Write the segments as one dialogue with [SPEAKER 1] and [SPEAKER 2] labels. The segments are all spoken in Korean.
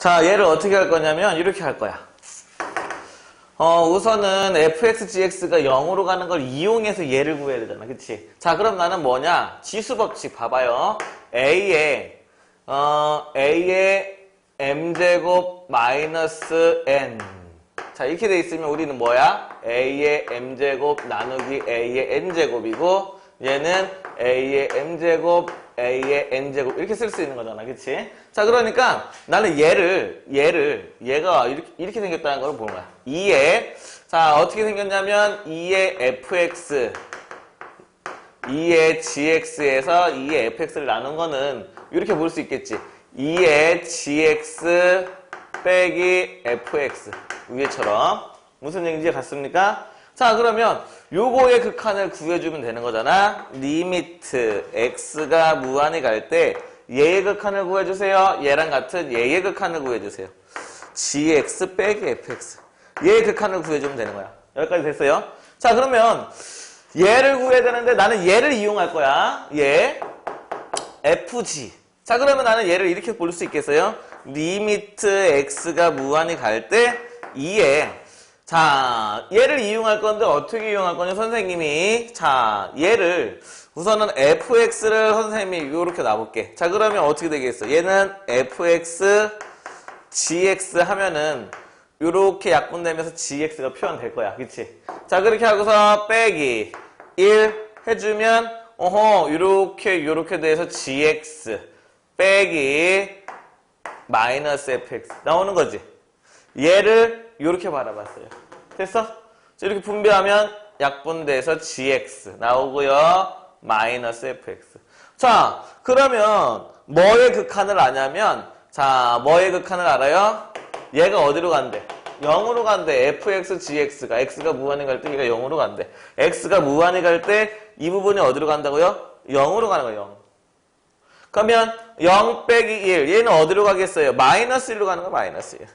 [SPEAKER 1] 자, 얘를 어떻게 할 거냐면 이렇게 할 거야. 어, 우선은 fxgx가 0으로 가는 걸 이용해서 얘를 구해야 되잖아. 그치? 자, 그럼 나는 뭐냐? 지수 법칙 봐봐요. a의, 어, a의 m제곱 마이너스 n. 자, 이렇게 돼 있으면 우리는 뭐야? a의 m제곱 나누기 a의 n제곱이고, 얘는 a의 m제곱, a의 n제곱 이렇게 쓸 수 있는 거잖아. 그치? 자, 그러니까 나는 얘를, 얘를, 얘가 이렇게, 이렇게 생겼다는 걸 보는 거야. 2에, 자, 어떻게 생겼냐면 2의 fx, 2의 gx에서 2의 fx를 나눈 거는 이렇게 볼 수 있겠지. 2의 gx 빼기 fx 위에처럼 무슨 얘기인지 같습니까? 자 그러면 요거의 극한을 구해주면 되는 거잖아. 리미트 x가 무한히 갈 때 얘의 극한을 구해주세요. 얘랑 같은 얘의 극한을 구해주세요. gx 빼기 fx 얘의 극한을 구해주면 되는 거야. 여기까지 됐어요? 자 그러면 얘를 구해야 되는데 나는 얘를 이용할 거야. 얘 fg. 자 그러면 나는 얘를 이렇게 볼 수 있겠어요? 리미트 x가 무한히 갈 때 2에 자 얘를 이용할 건데 어떻게 이용할 거냐 선생님이 자 얘를 우선은 fx를 선생님이 이렇게 놔볼게. 자 그러면 어떻게 되겠어? 얘는 fx gx 하면은 이렇게 약분되면서 gx가 표현될 거야. 그치? 자, 그렇게 하고서 빼기 1 해주면 어허 이렇게 이렇게 돼서 gx 빼기 마이너스 fx 나오는 거지. 얘를 이렇게 바라봤어요. 됐어? 자, 이렇게 분배하면 약분돼서 gx 나오고요. 마이너스 fx. 자, 그러면 뭐의 극한을 아냐면 자, 뭐의 극한을 알아요? 얘가 어디로 간대? 0으로 간대. fx, gx가 x가 무한히 갈 때 얘가 0으로 간대. x가 무한히 갈 때 이 부분이 어디로 간다고요? 0으로 가는 거예요. 0. 그러면 0 빼기 1. 얘는 어디로 가겠어요? 마이너스 1로 가는 거 마이너스 1.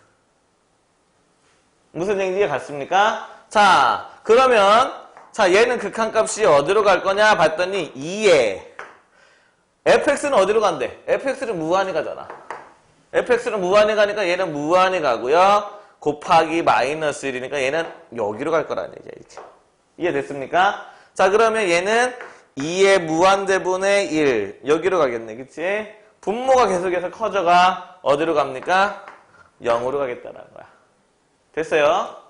[SPEAKER 1] 무슨 얘기가 같습니까? 자, 그러면 자, 얘는 극한값이 어디로 갈 거냐 봤더니 2에 fx는 어디로 간대? fx는 무한히 가잖아. fx는 무한히 가니까 얘는 무한히 가고요. 곱하기 마이너스 1이니까 얘는 여기로 갈 거라는 얘기야. 이제. 이해됐습니까? 자 그러면 얘는 2의 무한대분의 1 여기로 가겠네. 그치? 분모가 계속해서 커져가 어디로 갑니까? 0으로 가겠다는 거야. 됐어요?